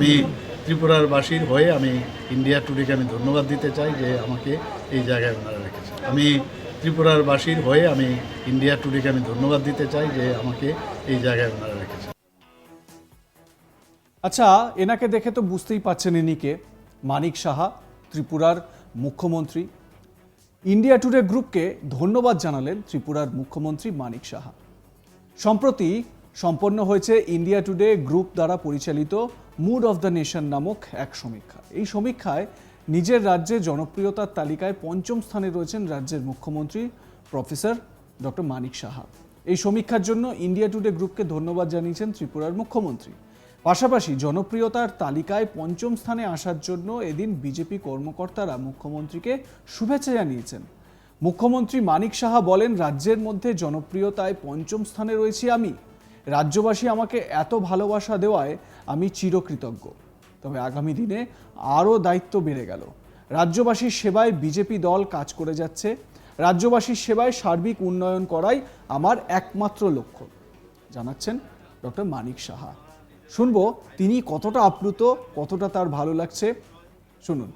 আমি ত্রিপুরার বাসীর হয়ে আমি ইন্ডিয়া টুডেকে আমি ধন্যবাদ দিতে চাই যে আমাকে এই জায়গায় ওনারা রেখেছে আমি ত্রিপুরার বাসীর হয়ে আমি ইন্ডিয়া টুডেকে আমি ধন্যবাদ দিতে চাই যে আমাকে এই জায়গায় ওনারা রেখেছে আচ্ছা এনাকে দেখে তো বুঝতেই পাচ্ছেন ইনিকে মানিক সাহা, ত্রিপুরার মুখ্যমন্ত্রী। ইন্ডিয়া টুডে গ্রুপকে ধন্যবাদ জানালেন ত্রিপুরার মুখ্যমন্ত্রী মানিক সাহা। সম্প্রতি সম্পন্ন হয়েছে ইন্ডিয়া টুডে গ্রুপ দ্বারা পরিচালিত মুড অফ দ্য নেশন নামক এক সমীক্ষা। এই সমীক্ষায় নিজের রাজ্যে জনপ্রিয়তার তালিকায় পঞ্চম স্থানে রয়েছেন রাজ্যের মুখ্যমন্ত্রী প্রফেসর ডক্টর মানিক সাহা। এই সমীক্ষার জন্য ইন্ডিয়া টুডে গ্রুপকে ধন্যবাদ জানিয়েছেন ত্রিপুরার মুখ্যমন্ত্রী। পাশাপাশি জনপ্রিয়তার তালিকায় পঞ্চম স্থানে আসার জন্য এদিন বিজেপি কর্মকর্তারা মুখ্যমন্ত্রীকে শুভেচ্ছা জানিয়েছেন। মুখ্যমন্ত্রী মানিক সাহা বলেন, রাজ্যের মধ্যে জনপ্রিয়তায় পঞ্চম স্থানে রয়েছি আমি। রাজ্যবাসী আমাকে এত ভালোবাসা দেওয়ায় আমি চিরকৃতজ্ঞ। তবে আগামী দিনে আরও দায়িত্ব বেড়ে গেল। রাজ্যবাসীর সেবায় বিজেপি দল কাজ করে যাচ্ছে। রাজ্যবাসীর সেবায় সার্বিক উন্নয়ন করাই আমার একমাত্র লক্ষ্য। জানাচ্ছেন ডক্টর মানিক সাহা। শুনব তিনি কতটা আপ্লুত, কতটা তার ভালো লাগছে। শুনুন।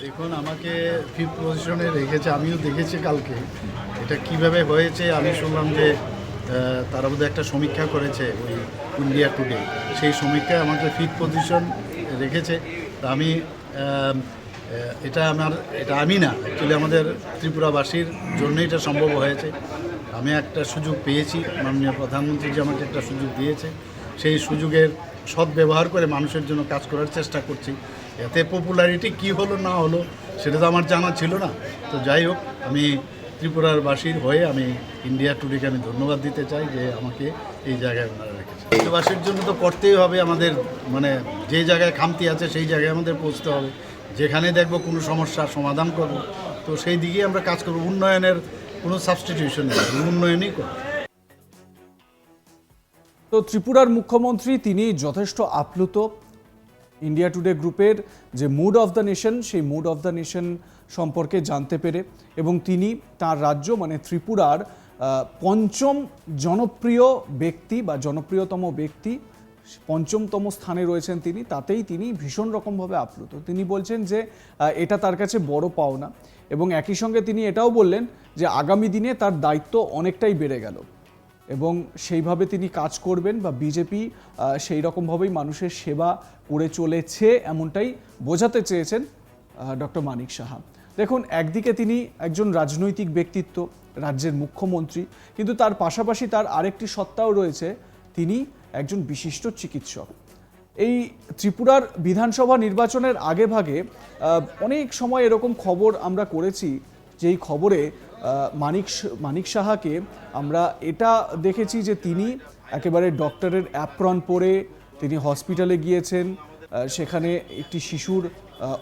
দেখুন, আমাকে ফিফথ পজিশনে রেখেছে, আমিও দেখেছি কালকে। এটা কীভাবে হয়েছে, আমি শুনলাম যে তারা বোধহয় একটা সমীক্ষা করেছে ওই ইন্ডিয়া টুডে। সেই সমীক্ষায় আমাকে ফিট পজিশন রেখেছে, তা আমি এটা আমার, এটা আমি না অ্যাকচুয়ালি আমাদের ত্রিপুরাবাসীর জন্যই এটা সম্ভব হয়েছে। আমি একটা সুযোগ পেয়েছি, মাননীয় প্রধানমন্ত্রী যে আমাকে একটা সুযোগ দিয়েছে। সেই সুযোগের সদ্ব্যবহার করে মানুষের জন্য কাজ করার চেষ্টা করছি। এতে পপুলারিটি কি হলো না হলো, সেটা তো আমার জানা ছিল না। তো যাই হোক, আমি ত্রিপুরার বাসীর হয়ে আমি ইন্ডিয়া টুডেকে আমি ধন্যবাদ দিতে চাই যে আমাকে এই জায়গায় ওনারা রেখেছে রাজ্যবাসীর জন্য তো করতেই হবে আমাদের মানে যে জায়গায় খামতি আছে সেই জায়গায় আমাদের পৌঁছতে হবে। যেখানে দেখব কোনো সমস্যার সমাধান করব। তো সেই দিকেই আমরা কাজ করব। উন্নয়নের কোনো সাবস্টিটিউশন নেই, উন্নয়নই করব। তো ত্রিপুরার মুখ্যমন্ত্রী তিনি যথেষ্ট আপ্লুত। ইন্ডিয়া টুডে গ্রুপের যে মুড অফ দ্য নেশন সেই মুড অফ দ্য নেশন সম্পর্কে জানতে পেরে এবং তিনি তার রাজ্য মানে ত্রিপুরার পঞ্চম জনপ্রিয় ব্যক্তি বা জনপ্রিয়তম ব্যক্তি, পঞ্চমতম স্থানে রয়েছেন তিনি, তাতেই তিনি ভীষণ রকমভাবে আপ্লুত। তিনি বলছেন যে এটা তার কাছে বড় পাওনা এবং একই সঙ্গে তিনি এটাও বললেন যে, আগামী দিনে তার দায়িত্ব অনেকটাই বেড়ে গেল। এবং সেইভাবে তিনি কাজ করবেন বা বিজেপি সেই রকমভাবেই মানুষের সেবা করে চলেছে এমনটাই বোঝাতে চেয়েছেন ডক্টর মানিক সাহা। দেখুন, একদিকে তিনি একজন রাজনৈতিক ব্যক্তিত্ব, রাজ্যের মুখ্যমন্ত্রী, কিন্তু তার পাশাপাশি তার আরেকটি সত্তাও রয়েছে, তিনি একজন বিশিষ্ট চিকিৎসক। এই ত্রিপুরার বিধানসভা নির্বাচনের আগে ভাগে অনেক সময় এরকম খবর আমরা করেছি, যেই খবরে মানিক মানিক সাহাকে আমরা এটা দেখেছি যে তিনি একেবারে ডক্টরের অ্যাপ্রন পরে তিনি হসপিটালে গিয়েছেন সেখানে একটি শিশুর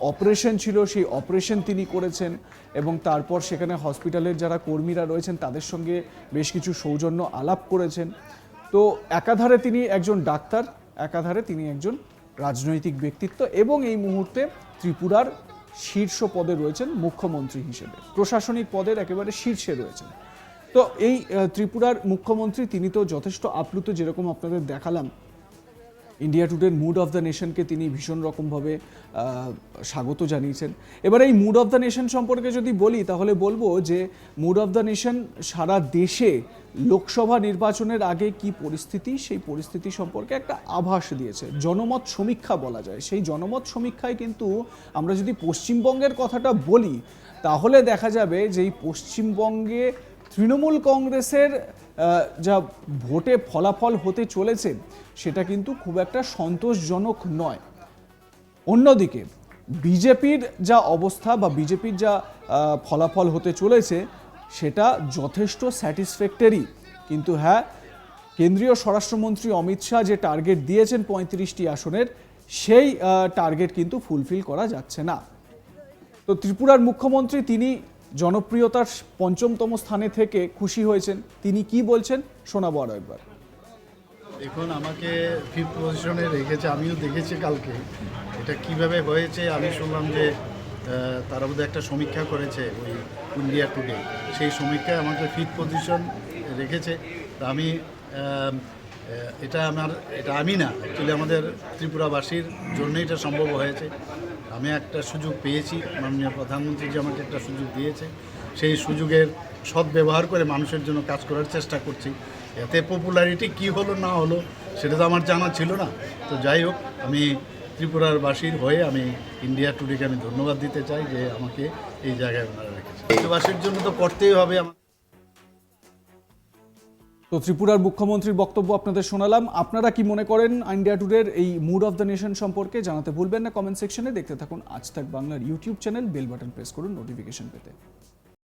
অপারেশন ছিল, সেই অপারেশন তিনি করেছেন এবং তারপর সেখানে হসপিটালের যারা কর্মীরা রয়েছেন তাদের সঙ্গে বেশ কিছু সৌজন্য আলাপ করেছেন। তো একাধারে তিনি একজন ডাক্তার, একাধারে তিনি একজন রাজনৈতিক ব্যক্তিত্ব এবং এই মুহূর্তে ত্রিপুরার শীর্ষ পদে রয়েছেন মুখ্যমন্ত্রী হিসেবে। প্রশাসনিক পদের একেবারে শীর্ষে রয়েছেন। তো এই ত্রিপুরার মুখ্যমন্ত্রী, তিনি তো যথেষ্ট আপ্লুত, যেরকম আপনাদের দেখালাম ইন্ডিয়া টুডের মুড অফ দ্য নেশনকে তিনি ভীষণ রকমভাবে স্বাগত জানিয়েছেন। এবার এই মুড অফ দ্য নেশন সম্পর্কে যদি বলি, তাহলে বলব যে মুড অফ দ্য নেশন সারা দেশে লোকসভা নির্বাচনের আগে কি পরিস্থিতি, সেই পরিস্থিতি সম্পর্কে একটা আভাস দিয়েছে। জনমত সমীক্ষা বলা যায়। সেই জনমত সমীক্ষায় কিন্তু আমরা যদি পশ্চিমবঙ্গের কথাটা বলি, তাহলে দেখা যাবে যে এই পশ্চিমবঙ্গে তৃণমূল কংগ্রেসের যা ভোটে ফলাফল হতে চলেছে, সেটা কিন্তু খুব একটা সন্তোষজনক নয়। অন্যদিকে, বিজেপির যা অবস্থা বা বিজেপির যা ফলাফল হতে চলেছে, সেটা যথেষ্ট স্যাটিসফ্যাক্টরি। কিন্তু হ্যাঁ কেন্দ্রীয় স্বরাষ্ট্রমন্ত্রী অমিত শাহ যে টার্গেট দিয়েছেন পঁয়ত্রিশটি আসনের, সেই টার্গেট কিন্তু ফুলফিল করা যাচ্ছে না। তো ত্রিপুরার মুখ্যমন্ত্রী, তিনি জনপ্রিয়তার পঞ্চমতম স্থানে থেকে খুশি হয়েছেন। তিনি কি বলছেন, শোনাবো আরও একবার। দেখুন, আমাকে ফিফথ পজিশনে রেখেছে, আমিও দেখেছি কালকে। এটা কীভাবে হয়েছে, আমি শুনলাম যে তারা বোধহয় একটা সমীক্ষা করেছে ওই ইন্ডিয়া টুডে। সেই সমীক্ষায় আমাকে ফিফথ পজিশন রেখেছে। আমি এটা আমার, এটা আমি না অ্যাকচুয়ালি আমাদের ত্রিপুরাবাসীর জন্যই এটা সম্ভব হয়েছে। আমি একটা সুযোগ পেয়েছি, মাননীয় প্রধানমন্ত্রী যে আমাকে একটা সুযোগ দিয়েছে। সেই সুযোগের সদ্ব্যবহার করে মানুষের জন্য কাজ করার চেষ্টা করছি। এতে পপুলারিটি কি হলো, না হলো, সেটা তো আমার জানা ছিল না। তো যাই হোক, আমি ত্রিপুরার বাসীর হয়ে আমি ইন্ডিয়া টুডেকে আমি ধন্যবাদ দিতে চাই যে আমাকে এই জায়গায় ওনারা রেখেছে রাজ্যবাসীর জন্য তো করতেই হবে আমার। তো ত্রিপুরার মুখ্যমন্ত্রীর বক্তব্য আপনাদের শোনালাম। আপনারা কি মনে করেন ইন্ডিয়া টুডের এই মুড অফ দ্য নেশন সম্পর্কে জানাতে ভুলবেন না কমেন্ট সেকশনে। দেখতে থাকুন আজ তাক বাংলার YouTube channel, bell button press করুন নোটিফিকেশন পেতে।